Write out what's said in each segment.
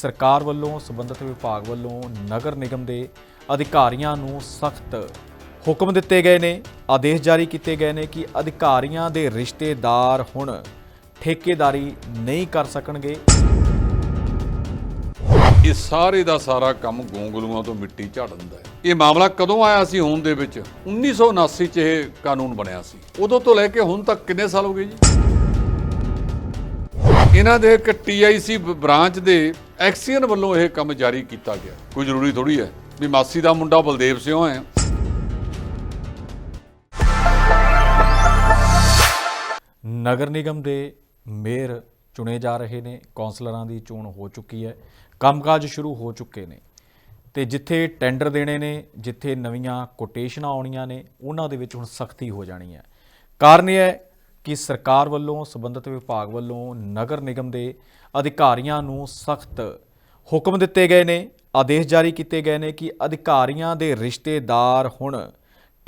ਸਰਕਾਰ ਵੱਲੋਂ, ਸਬੰਧਤ ਵਿਭਾਗ ਵੱਲੋਂ ਨਗਰ ਨਿਗਮ ਦੇ ਅਧਿਕਾਰੀਆਂ ਨੂੰ ਸਖਤ ਹੁਕਮ ਦਿੱਤੇ ਗਏ ਨੇ। ਆਦੇਸ਼ ਜਾਰੀ ਕੀਤੇ ਗਏ ਨੇ ਕਿ ਅਧਿਕਾਰੀਆਂ ਦੇ ਰਿਸ਼ਤੇਦਾਰ ਹੁਣ ਠੇਕੇਦਾਰੀ ਨਹੀਂ ਕਰ ਸਕਣਗੇ। ਇਹ ਸਾਰੇ ਦਾ ਸਾਰਾ ਕੰਮ ਗੋਂਗਲੂਆਂ ਤੋਂ ਮਿੱਟੀ ਝਾੜ ਦਿੰਦਾ ਹੈ। ਇਹ ਮਾਮਲਾ ਕਦੋਂ ਆਇਆ ਸੀ ਹੋਂਦ ਦੇ ਵਿੱਚ? 1979 ਚ ਇਹ ਕਾਨੂੰਨ ਬਣਿਆ ਸੀ। ਉਦੋਂ ਤੋਂ ਲੈ ਕੇ ਹੁਣ ਤੱਕ ਕਿੰਨੇ ਸਾਲ ਹੋ ਗਏ ਜੀ? ਇਹਨਾਂ ਦੇ ਇੱਕ ਟੀਆਈਸੀ ਬ੍ਰਾਂਚ ਦੇ ਐਕਸੀਅਨ ਵੱਲੋਂ ਇਹ ਕੰਮ ਜਾਰੀ ਕੀਤਾ ਗਿਆ। ਕੋਈ ਜ਼ਰੂਰੀ ਥੋੜੀ ਹੈ। ਵੀ ਮਾਸੀ ਦਾ ਮੁੰਡਾ ਬਲਦੇਵ ਸਿੰਘ ਹੈ। ਨਗਰ ਨਿਗਮ ਦੇ ਮੇਅਰ ਚੁਣੇ ਜਾ ਰਹੇ ਨੇ। ਕੌਂਸਲਰਾਂ ਦੀ ਚੋਣ ਹੋ ਚੁੱਕੀ ਹੈ। ਕੰਮਕਾਜ ਸ਼ੁਰੂ ਹੋ ਚੁੱਕੇ ਨੇ। ਤੇ ਜਿੱਥੇ ਟੈਂਡਰ ਦੇਣੇ ਨੇ, ਜਿੱਥੇ ਨਵੀਆਂ ਕੋਟੇਸ਼ਨਾਂ ਆਉਣੀਆਂ ਨੇ, ਉਹਨਾਂ ਦੇ ਵਿੱਚ ਹੁਣ ਸਖਤੀ ਹੋ ਜਾਣੀ ਹੈ। ਕਾਰਨ ਇਹ ਹੈ ਕਿ ਸਰਕਾਰ ਵੱਲੋਂ, ਸਬੰਧਤ ਵਿਭਾਗ ਵੱਲੋਂ ਨਗਰ ਨਿਗਮ ਦੇ ਅਧਿਕਾਰੀਆਂ ਨੂੰ ਸਖਤ ਹੁਕਮ ਦਿੱਤੇ ਗਏ ਨੇ। ਆਦੇਸ਼ ਜਾਰੀ ਕੀਤੇ ਗਏ ਨੇ ਕਿ ਅਧਿਕਾਰੀਆਂ ਦੇ ਰਿਸ਼ਤੇਦਾਰ ਹੁਣ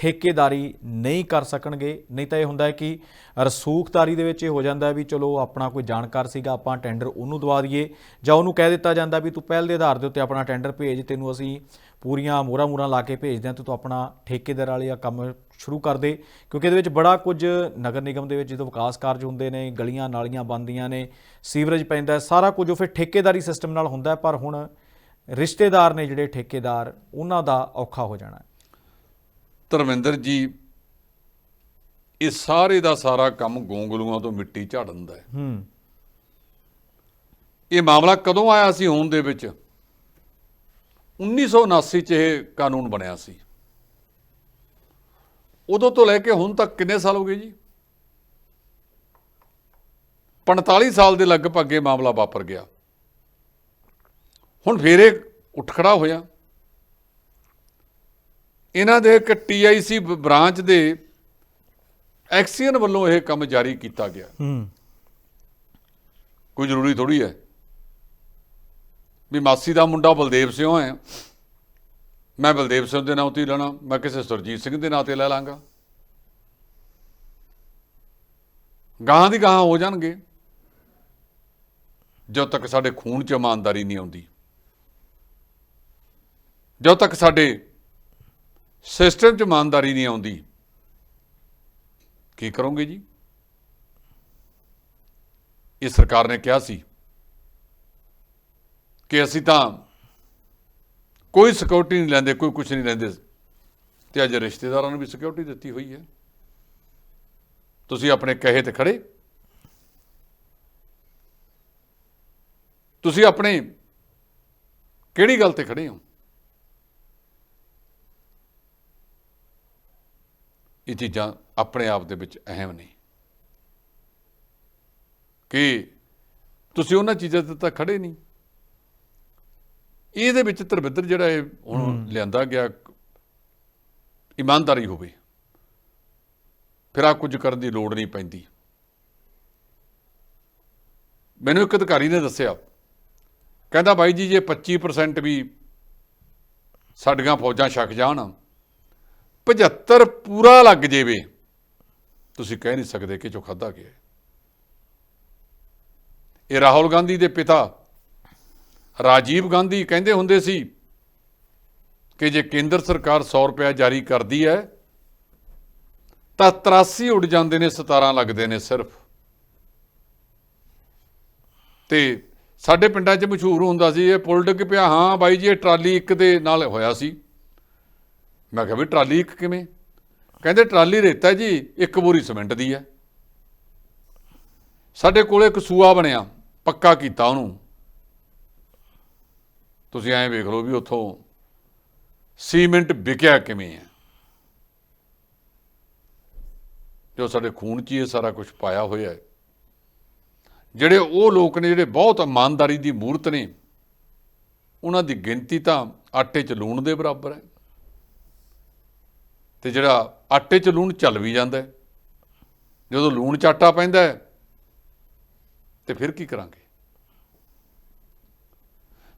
ਠੇਕੇਦਾਰੀ ਨਹੀਂ ਕਰ ਸਕਣਗੇ। ਨਹੀਂ ਤਾਂ ਇਹ ਹੁੰਦਾ ਹੈ ਕਿ ਰਸੂਖਦਾਰੀ ਦੇ ਵਿੱਚ ਇਹ ਹੋ ਜਾਂਦਾ ਵੀ ਚਲੋ ਆਪਣਾ ਕੋਈ ਜਾਣਕਾਰ ਸੀਗਾ, ਆਪਾਂ ਟੈਂਡਰ ਉਹਨੂੰ ਦਵਾ ਦਈਏ ਜਾਂ ਉਹਨੂੰ ਕਹਿ ਦਿੱਤਾ ਜਾਂਦਾ ਵੀ ਤੂੰ ਪਹਿਲ ਦੇ ਆਧਾਰ ਦੇ ਉੱਤੇ ਆਪਣਾ ਟੈਂਡਰ ਭੇਜ, ਤੈਨੂੰ ਅਸੀਂ ਪੂਰੀਆਂ ਮੋਹਰਾਂ ਮੂਹਰਾਂ ਲਾ ਕੇ ਭੇਜਦੇ ਹਾਂ ਤੇ ਤੂੰ ਆਪਣਾ ਠੇਕੇਦਾਰ ਵਾਲੇ ਆ ਕੰਮ ਸ਼ੁਰੂ ਕਰ ਦੇ। ਕਿਉਂਕਿ ਇਹਦੇ ਵਿੱਚ ਬੜਾ ਕੁਝ ਨਗਰ ਨਿਗਮ ਦੇ ਵਿੱਚ ਜਦੋਂ ਵਿਕਾਸ ਕਾਰਜ ਹੁੰਦੇ ਨੇ, ਗਲੀਆਂ ਨਾਲੀਆਂ ਬਣਦੀਆਂ ਨੇ, ਸੀਵਰੇਜ ਪੈਂਦਾ ਸਾਰਾ ਕੁਝ ਉਹ ਫਿਰ ਠੇਕੇਦਾਰੀ ਸਿਸਟਮ ਨਾਲ ਹੁੰਦਾ ਪਰ ਹੁਣ ਰਿਸ਼ਤੇਦਾਰ ਨੇ ਜਿਹੜੇ ਠੇਕੇਦਾਰ, ਉਹਨਾਂ ਦਾ ਔਖਾ ਹੋ ਜਾਣਾ ਧਰਮਿੰਦਰ ਜੀ ਇਹ ਸਾਰੇ ਦਾ ਸਾਰਾ ਕੰਮ ਗੋਂਗਲੂਆਂ ਤੋਂ ਮਿੱਟੀ ਝਾੜਨ ਦਾ ਹੈ। ਹੂੰ। ਇਹ ਮਾਮਲਾ ਕਦੋਂ ਆਇਆ ਸੀ ਹੋਂਦ ਦੇ ਵਿੱਚ? 1979 ਚ ਇਹ ਕਾਨੂੰਨ ਬਣਿਆ ਸੀ। ਉਦੋਂ ਤੋਂ ਲੈ ਕੇ ਹੁਣ ਤੱਕ ਕਿੰਨੇ ਸਾਲ ਹੋ ਗਏ ਜੀ? 45 ਸਾਲ ਦੇ ਲਗਭਗ ਇਹ ਮਾਮਲਾ ਵਾਪਰ ਗਿਆ। ਹੁਣ ਫੇਰ ਇਹ ਉਠਖੜਾ ਹੋਇਆ। ਇਹਨਾਂ ਦੇ ਇੱਕ ਟੀਆਈਸੀ ਬ੍ਰਾਂਚ ਦੇ ਐਕਸੀਅਨ ਵੱਲੋਂ ਇਹ ਕੰਮ ਜਾਰੀ ਕੀਤਾ ਗਿਆ। ਹੂੰ। ਕੋਈ ਜ਼ਰੂਰੀ ਥੋੜੀ ਹੈ ਵੀ ਮਾਸੀ ਦਾ ਮੁੰਡਾ ਬਲਦੇਵ ਸਿੰਘ ਹੈ। ਮੈਂ ਬਲਦੇਵ ਸਿੰਘ ਦੇ ਨਾਂ ਉੱਤੇ ਲੈਣਾ ਮੈਂ ਕਿਸੇ ਸੁਰਜੀਤ ਸਿੰਘ ਦੇ ਨਾਂ ਤੇ ਲੈ ਲਾਂਗਾ। ਗਾਂ ਦੀ ਗਾਂ ਹੋ ਜਾਣਗੇ। ਜਦੋਂ ਤੱਕ ਸਾਡੇ ਖੂਨ 'ਚ ਇਮਾਨਦਾਰੀ ਨਹੀਂ ਆਉਂਦੀ। ਜਦੋਂ ਤੱਕ ਸਾਡੇ ਸਿਸਟਮ 'ਚ ਇਮਾਨਦਾਰੀ ਨਹੀਂ ਆਉਂਦੀ। ਕੀ ਕਰੋਗੇ ਜੀ? ਇਹ ਸਰਕਾਰ ਨੇ ਕਿਹਾ ਸੀ ਕਿ ਅਸੀਂ ਤਾਂ ਕੋਈ ਸਿਕਿਉਰਿਟੀ ਨਹੀਂ ਲੈਂਦੇ, ਕੋਈ ਕੁਝ ਨਹੀਂ ਲੈਂਦੇ। ਤੇ ਅੱਜ ਰਿਸ਼ਤੇਦਾਰਾਂ ਨੂੰ ਵੀ ਸਿਕਿਉਰਿਟੀ ਦਿੱਤੀ ਹੋਈ ਹੈ। ਤੁਸੀਂ ਆਪਣੇ ਕਹੇ ਤੇ ਖੜੇ। ਤੁਸੀਂ ਆਪਣੇ ਕਿਹੜੀ ਗੱਲ ਤੇ ਖੜੇ ਹੋ? ਇਹ ਚੀਜ਼ਾਂ ਆਪਣੇ ਆਪ ਦੇ ਵਿੱਚ ਅਹਿਮ ਨੇ। ਕਿ ਤੁਸੀਂ ਉਹਨਾਂ ਚੀਜ਼ਾਂ ਤੇ ਤਾਂ ਖੜੇ ਨਹੀਂ। ਇਹਦੇ ਵਿੱਚ ਧਰਮਿੰਦਰ ਜਿਹੜਾ ਇਹ ਹੁਣ ਲਿਆਂਦਾ ਗਿਆ ਇਮਾਨਦਾਰੀ ਹੋਵੇ ਫਿਰ ਆ ਕੁਝ ਕਰਨ ਦੀ ਲੋੜ ਨਹੀਂ ਪੈਂਦੀ। ਮੈਨੂੰ ਇੱਕ ਅਧਿਕਾਰੀ ਨੇ ਦੱਸਿਆ ਕਹਿੰਦਾ ਬਾਈ ਜੀ ਜੇ 25% ਵੀ ਸਾਡੀਆਂ ਫੌਜਾਂ ਛਕ ਜਾਣ 75 ਪੂਰਾ ਲੱਗ ਜਾਵੇ। ਤੁਸੀਂ ਕਹਿ ਨਹੀਂ ਸਕਦੇ ਕਿ ਜੋ ਖਾਦਾ ਗਿਆ ਇਹ ਰਾਹੁਲ ਗਾਂਧੀ ਦੇ ਪਿਤਾ ਰਾਜੀਵ ਗਾਂਧੀ ਕਹਿੰਦੇ ਹੁੰਦੇ ਸੀ ਕਿ ਜੇ ਕੇਂਦਰ ਸਰਕਾਰ 100 ਰੁਪਏ ਜਾਰੀ ਕਰਦੀ ਹੈ, ਤਾਂ 83 ਉੱਡ ਜਾਂਦੇ ਨੇ 17 ਲੱਗਦੇ ਨੇ ਸਿਰਫ। ਤੇ ਸਾਡੇ ਪਿੰਡਾਂ 'ਚ ਮਸ਼ਹੂਰ ਹੁੰਦਾ ਸੀ, ਇਹ ਪੁਲਡ ਡਿੱਗ ਪਿਆ, ਹਾਂ ਬਾਈ ਜੀ, ਇਹ ਟਰਾਲੀ ਇੱਕ ਦੇ ਨਾਲ ਹੋਇਆ ਸੀ। ਮੈਂ ਕਿਹਾ ਵੀ ਟਰਾਲੀ ਇੱਕ ਕਿਵੇਂ? ਕਹਿੰਦੇ ਟਰਾਲੀ ਰੇਤਾ ਜੀ, ਇੱਕ ਬੋਰੀ ਸੀਮੈਂਟ ਦੀ ਹੈ। ਸਾਡੇ ਕੋਲੇ ਇੱਕ ਸੂਆ ਬਣਿਆ, ਪੱਕਾ ਕੀਤਾ ਉਹਨੂੰ। ਤੁਸੀਂ ਐਂ ਵੇਖ ਲਓ ਵੀ ਉੱਥੋਂ ਸੀਮੈਂਟ ਵਿਕਿਆ ਕਿਵੇਂ ਹੈ। ਜੋ ਸਾਡੇ ਖੂਨ 'ਚ ਹੀ ਇਹ ਸਾਰਾ ਕੁਝ ਪਾਇਆ ਹੋਇਆ ਹੈ। ਜਿਹੜੇ ਉਹ ਲੋਕ ਨੇ, ਜਿਹੜੇ ਬਹੁਤ ਇਮਾਨਦਾਰੀ ਦੀ ਮੂਰਤ ਨੇ, ਉਹਨਾਂ ਦੀ ਗਿਣਤੀ ਤਾਂ ਆਟੇ 'ਚ ਲੂਣ ਦੇ ਬਰਾਬਰ ਹੈ। ਤੇ ਜਿਹੜਾ ਆਟੇ 'ਚ ਲੂਣ ਚੱਲ ਵੀ ਜਾਂਦਾ ਜਦੋਂ ਲੂਣ 'ਚ ਆਟਾ ਪੈਂਦਾ ਤੇ ਫਿਰ ਕੀ ਕਰਾਂਗੇ?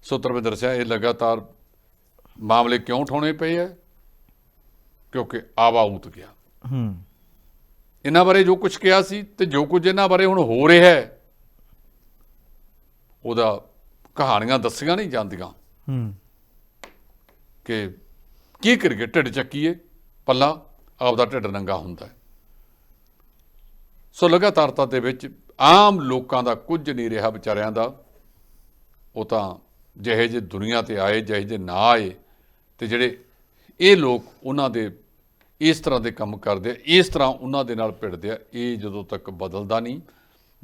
ਸੂਤਰ ਵਿੱਚ ਦੱਸਿਆ ਇਹ ਲਗਾਤਾਰ ਮਾਮਲੇ ਕਿਉਂ ਉਠਾਉਣੇ ਪਏ ਹੈ? ਕਿਉਂਕਿ ਆਵਾ ਉਤ ਗਿਆ। ਹੂੰ। ਇਹਨਾਂ ਬਾਰੇ ਜੋ ਕੁਝ ਕਿਹਾ ਸੀ ਤੇ ਜੋ ਕੁਝ ਇਹਨਾਂ ਬਾਰੇ ਹੁਣ ਹੋ ਰਿਹਾ ਹੈ ਉਹਦਾ ਕਹਾਣੀਆਂ ਦੱਸੀਆਂ ਨਹੀਂ ਜਾਂਦੀਆਂ। ਹੂੰ। ਕਿ ਕੀ ਕਰੀਏ ਢਿੱਡ ਚੱਕੀਏ। ਪੱਲਾ ਆਪਦਾ ਢਿੱਡ ਨੰਗਾ ਹੁੰਦਾ ਹੈ। ਸੋ ਲਗਾਤਾਰਤਾ ਦੇ ਵਿੱਚ ਆਮ ਲੋਕਾਂ ਦਾ ਕੁਝ ਨਹੀਂ ਰਿਹਾ ਵਿਚਾਰਿਆਂ ਦਾ। ਉਹ ਤਾਂ ਜਿਹੇ ਜੇ ਦੁਨੀਆ ਤੇ ਆਏ ਜਿਹੇ ਜੇ ਨਾ ਆਏ ਤੇ ਜਿਹੜੇ ਇਹ ਲੋਕ ਉਹਨਾਂ ਦੇ ਇਸ ਤਰ੍ਹਾਂ ਦੇ ਕੰਮ ਕਰਦੇ ਆ ਇਸ ਤਰ੍ਹਾਂ ਉਹਨਾਂ ਦੇ ਨਾਲ ਭਿੜਦੇ ਆ ਇਹ ਜਦੋਂ ਤੱਕ ਬਦਲਦਾ ਨਹੀਂ।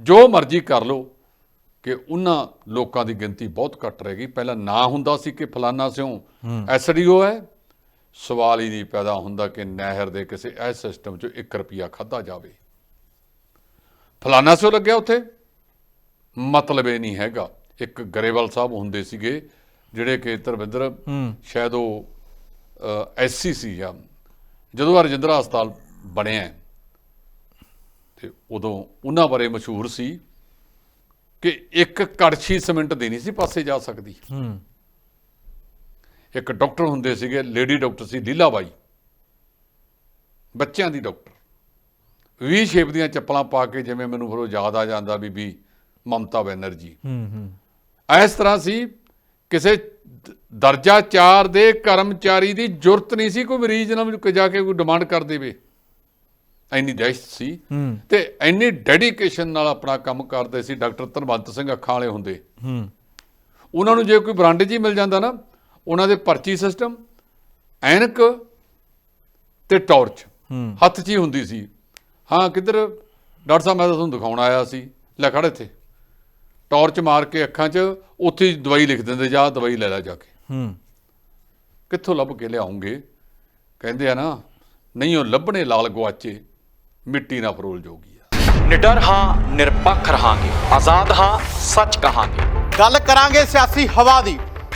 ਜੋ ਮਰਜ਼ੀ ਕਰ ਲੋ ਕਿ ਉਹਨਾਂ ਲੋਕਾਂ ਦੀ ਗਿਣਤੀ ਬਹੁਤ ਘੱਟ ਰਹੇਗੀ ਪਹਿਲਾਂ ਨਾ ਹੁੰਦਾ ਸੀ ਕਿ ਫਲਾਨਾ ਸਿਉ ਐਸਡੀਓ ਹੈ ਸਵਾਲ ਹੀ ਨਹੀਂ ਪੈਦਾ ਹੁੰਦਾ ਕਿ ਨਹਿਰ ਦੇ ਕਿਸੇ ਐਸ ਸਿਸਟਮ 'ਚ 1 ਰੁਪਿਆ ਖਾਦਾ ਜਾਵੇ। ਫਲਾਨਾ ਸਿਉ ਲੱਗਿਆ ਉੱਥੇ? ਮਤਲਬ ਇਹ ਨਹੀਂ ਹੈਗਾ। ਇੱਕ ਗਰੇਵਾਲ ਸਾਹਿਬ ਹੁੰਦੇ ਸੀਗੇ ਜਿਹੜੇ ਕਿ ਧਰਮਿੰਦਰ ਸ਼ਾਇਦ ਉਹ ਐਸਸੀਸੀ ਆ। ਜਦੋਂ ਆਹ ਰਜਿੰਦਰਾ ਹਸਪਤਾਲ ਬਣਿਆ ਤੇ ਉਦੋਂ ਉਹਨਾਂ ਬਾਰੇ ਮਸ਼ਹੂਰ ਸੀ ਕਿ ਇੱਕ ਕੜਛੀ ਸੀਮੈਂਟ ਦੀ ਨਹੀਂ ਸੀ ਪਾਸੇ ਜਾ ਸਕਦੀ। ਹੂੰ। ਇੱਕ ਡਾਕਟਰ ਹੁੰਦੇ ਸੀਗੇ ਲੇਡੀ ਡਾਕਟਰ ਸੀ ਲੀਲਾ ਬਾਈ। ਬੱਚਿਆਂ ਦੀ ਡਾਕਟਰ। ਵੀ ਸ਼ੇਪ ਦੀਆਂ ਚੱਪਲਾਂ ਪਾ ਕੇ ਜਿਵੇਂ ਮੈਨੂੰ ਫਿਰ ਉਹ ਯਾਦ ਆ ਜਾਂਦਾ ਬੀਬੀ ਮਮਤਾ ਬੈਨਰਜੀ। ਹੂੰ ਹੂੰ। ਇਸ ਤਰ੍ਹਾਂ ਸੀ ਕਿਸੇ ਦਰਜਾ 4 ਦੇ ਕਰਮਚਾਰੀ ਦੀ ਜ਼ਰੂਰਤ ਨਹੀਂ ਸੀ ਕੋਈ ਮਰੀਜ਼ ਨਾਲ ਵੀ ਜਾ ਕੇ ਕੋਈ ਡਿਮਾਂਡ ਕਰ ਦੇਵੇ। ਇੰਨੀ ਦਹਿਸ਼ਤ ਸੀ। ਤੇ ਇੰਨੀ ਡੈਡੀਕੇਸ਼ਨ ਨਾਲ ਆਪਣਾ ਕੰਮ ਕਰਦੇ ਸੀ ਡਾਕਟਰ ਧਨਵੰਤ ਸਿੰਘ ਅੱਖਾਂ ਵਾਲੇ ਹੁੰਦੇ। ਹੂੰ। ਉਹਨਾਂ ਨੂੰ ਜੇ ਕੋਈ ਬਰਾਂਡੇ ਹੀ ਮਿਲ ਜਾਂਦਾ ਨਾ ਉਹਨਾਂ ਦੇ ਪਰਚੀ ਸਿਸਟਮ ਐਨਕ ਤੇ ਟਾਰਚ। ਹੱਥ 'ਚ ਹੀ ਹੁੰਦੀ ਸੀ। ਹਾਂ ਕਿੱਧਰ? ਡਾਕਟਰ ਸਾਹਿਬ ਮੈਂ ਤਾਂ ਤੁਹਾਨੂੰ ਦਿਖਾਉਣ ਆਇਆ ਸੀ। ਲੈ ਖੜ ਇੱਥੇ। ਟਾਰਚ ਮਾਰ ਕੇ ਅੱਖਾਂ 'ਚ ਉੱਥੇ ਦਵਾਈ ਲਿਖ ਦਿੰਦੇ ਜਾ ਦਵਾਈ ਲੈ ਲੈ ਜਾ ਕੇ। ਹੂੰ। ਕਿੱਥੋਂ ਲੱਭ ਕੇ ਲਿਆਉਂਗੇ? ਕਹਿੰਦੇ ਆ ਨਾ ਨਹੀਂ ਉਹ ਲੱਭਣੇ ਲਾਲ ਗਵਾਚੇ ਮਿੱਟੀ ਨਾ ਫਰੋਲ ਜੋਗੀ ਆ। ਨਿਡਰ ਹਾਂ ਨਿਰਪੱਖ ਰਹਾਂਗੇ। ਆਜ਼ਾਦ ਹਾਂ ਸੱਚ ਕਹਾਂਗੇ। ਗੱਲ ਕਰਾਂਗੇ ਸਿਆਸੀ ਹਵਾ ਦੀ।